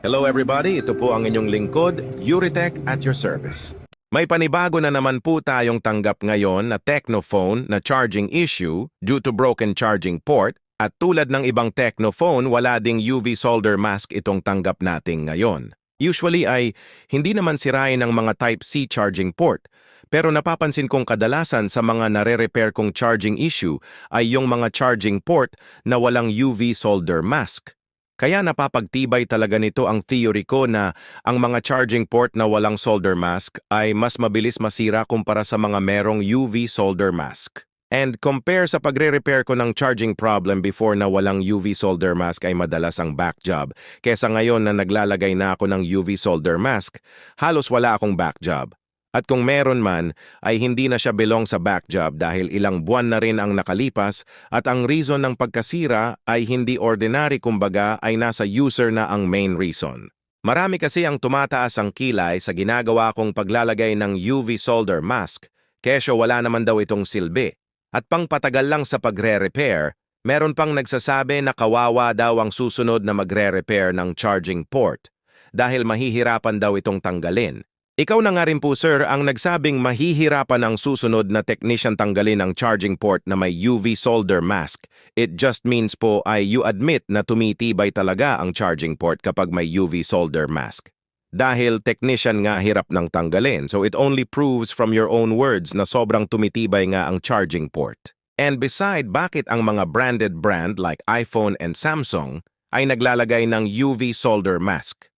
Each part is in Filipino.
Hello everybody, ito po ang inyong lingkod, Euritech at your service. May panibago na naman po tayong tanggap ngayon na Technophone na charging issue due to broken charging port at tulad ng ibang Technophone, wala ding UV solder mask itong tanggap natin ngayon. Usually ay hindi naman sirain ang mga Type-C charging port, pero napapansin kong kadalasan sa mga nare-repair kong charging issue ay yung mga charging port na walang UV solder mask. Kaya napapagtibay talaga nito ang theory ko na ang mga charging port na walang solder mask ay mas mabilis masira kumpara sa mga merong UV solder mask. And compare sa pagre-repair ko ng charging problem before na walang UV solder mask ay madalas ang back job. Kesa ngayon na naglalagay na ako ng UV solder mask, halos wala akong back job. At kung meron man, ay hindi na siya belong sa back job dahil ilang buwan na rin ang nakalipas at ang reason ng pagkasira ay hindi ordinary kumbaga ay nasa user na ang main reason. Marami kasi ang tumataas ang kilay sa ginagawa kong paglalagay ng UV solder mask, kesyo wala naman daw itong silbi. At pangpatagal lang sa pagre-repair, meron pang nagsasabi na kawawa daw ang susunod na magre-repair ng charging port dahil mahihirapan daw itong tanggalin. Ikaw na nga rin po sir ang nagsabing mahihirapan ang susunod na technician tanggalin ang charging port na may UV solder mask. It just means po ay you admit na tumitibay talaga ang charging port kapag may UV solder mask. Dahil technician nga hirap ng tanggalin, so it only proves from your own words na sobrang tumitibay nga ang charging port. And beside, bakit ang mga branded brand like iPhone and Samsung ay naglalagay ng UV solder mask?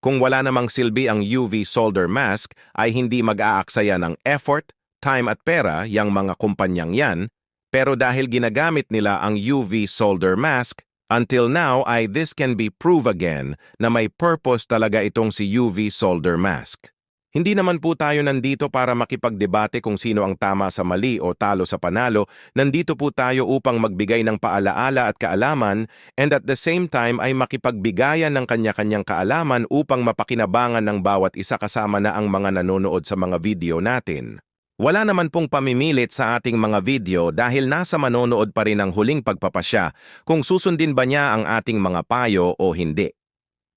Kung wala namang silbi ang UV solder mask, ay hindi mag-aaksaya ng effort, time at pera yang mga kumpanyang yan, pero dahil ginagamit nila ang UV solder mask, until now ay this can be prove again na may purpose talaga itong si UV solder mask. Hindi naman po tayo nandito para makipagdebate kung sino ang tama sa mali o talo sa panalo. Nandito po tayo upang magbigay ng paalaala at kaalaman and at the same time ay makipagbigayan ng kanya-kanyang kaalaman upang mapakinabangan ng bawat isa kasama na ang mga nanonood sa mga video natin. Wala naman pong pamimilit sa ating mga video dahil nasa manonood pa rin ang huling pagpapasya kung susundin ba niya ang ating mga payo o hindi.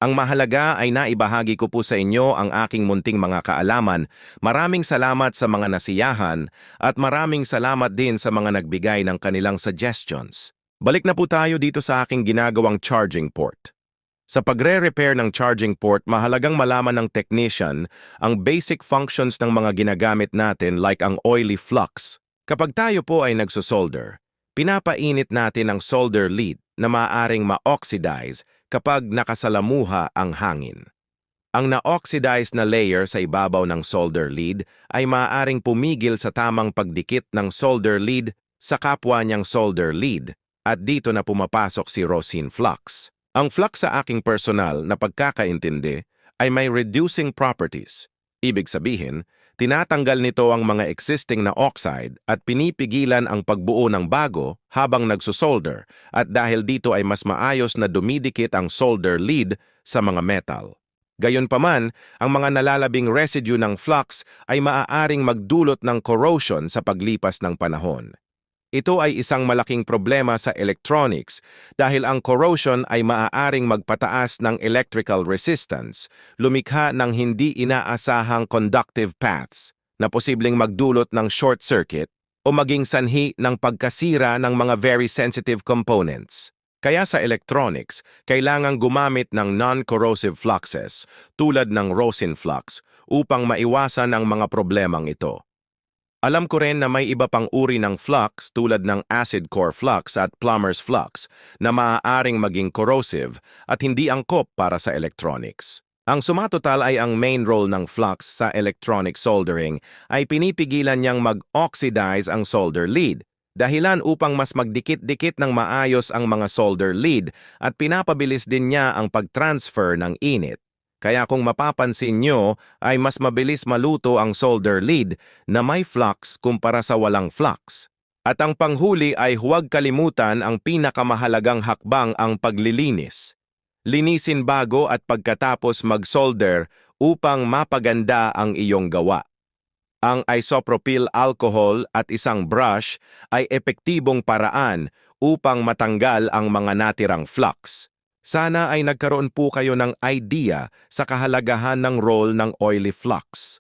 Ang mahalaga ay naibahagi ko po sa inyo ang aking munting mga kaalaman. Maraming salamat sa mga nasiyahan at maraming salamat din sa mga nagbigay ng kanilang suggestions. Balik na po tayo dito sa aking ginagawang charging port. Sa pagre-repair ng charging port, mahalagang malaman ng technician ang basic functions ng mga ginagamit natin like ang oily flux. Kapag tayo po ay nagsosolder, pinapainit natin ang solder lead na maaaring ma-oxidize kapag nakasalamuha ang hangin. Ang na-oxidize na layer sa ibabaw ng solder lead ay maaaring pumigil sa tamang pagdikit ng solder lead sa kapwa niyang solder lead at dito na pumapasok si rosin flux. Ang flux sa aking personal na pagkakaintindi ay may reducing properties. Ibig sabihin, tinatanggal nito ang mga existing na oxide at pinipigilan ang pagbuo ng bago habang nagsusolder at dahil dito ay mas maayos na dumidikit ang solder lead sa mga metal. Gayunpaman, ang mga nalalabing residue ng flux ay maaaring magdulot ng corrosion sa paglipas ng panahon. Ito ay isang malaking problema sa electronics dahil ang corrosion ay maaaring magpataas ng electrical resistance, lumikha ng hindi inaasahang conductive paths na posibleng magdulot ng short circuit o maging sanhi ng pagkasira ng mga very sensitive components. Kaya sa electronics, kailangang gumamit ng non-corrosive fluxes tulad ng rosin flux upang maiwasan ang mga problemang ito. Alam ko rin na may iba pang uri ng flux tulad ng acid core flux at plumber's flux na maaaring maging corrosive at hindi angkop para sa electronics. Ang sumatotal ay ang main role ng flux sa electronic soldering ay pinipigilan niyang mag-oxidize ang solder lead, dahilan upang mas magdikit-dikit ng maayos ang mga solder lead at pinapabilis din niya ang pag-transfer ng init. Kaya kung mapapansin nyo ay mas mabilis maluto ang solder lead na may flux kumpara sa walang flux. At ang panghuli ay huwag kalimutan ang pinakamahalagang hakbang ang paglilinis. Linisin bago at pagkatapos mag-solder upang mapaganda ang iyong gawa. Ang isopropyl alcohol at isang brush ay epektibong paraan upang matanggal ang mga natirang flux. Sana ay nagkaroon po kayo ng idea sa kahalagahan ng role ng oily flux.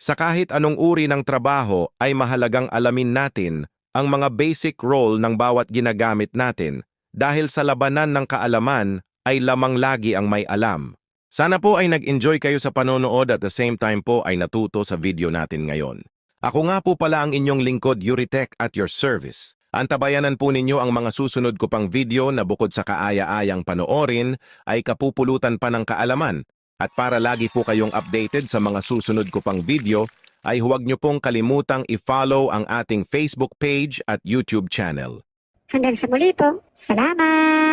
Sa kahit anong uri ng trabaho ay mahalagang alamin natin ang mga basic role ng bawat ginagamit natin dahil sa labanan ng kaalaman ay lamang lagi ang may alam. Sana po ay nag-enjoy kayo sa panonood at the same time po ay natuto sa video natin ngayon. Ako nga po pala ang inyong lingkod Yuritech at your service. Antabayanan po ninyo ang mga susunod ko pang video na bukod sa kaaya-ayang panoorin ay kapupulutan pa ng kaalaman. At para lagi po kayong updated sa mga susunod ko pang video, ay huwag niyo pong kalimutang i-follow ang ating Facebook page at YouTube channel. Hanggang sa muli po. Salamat!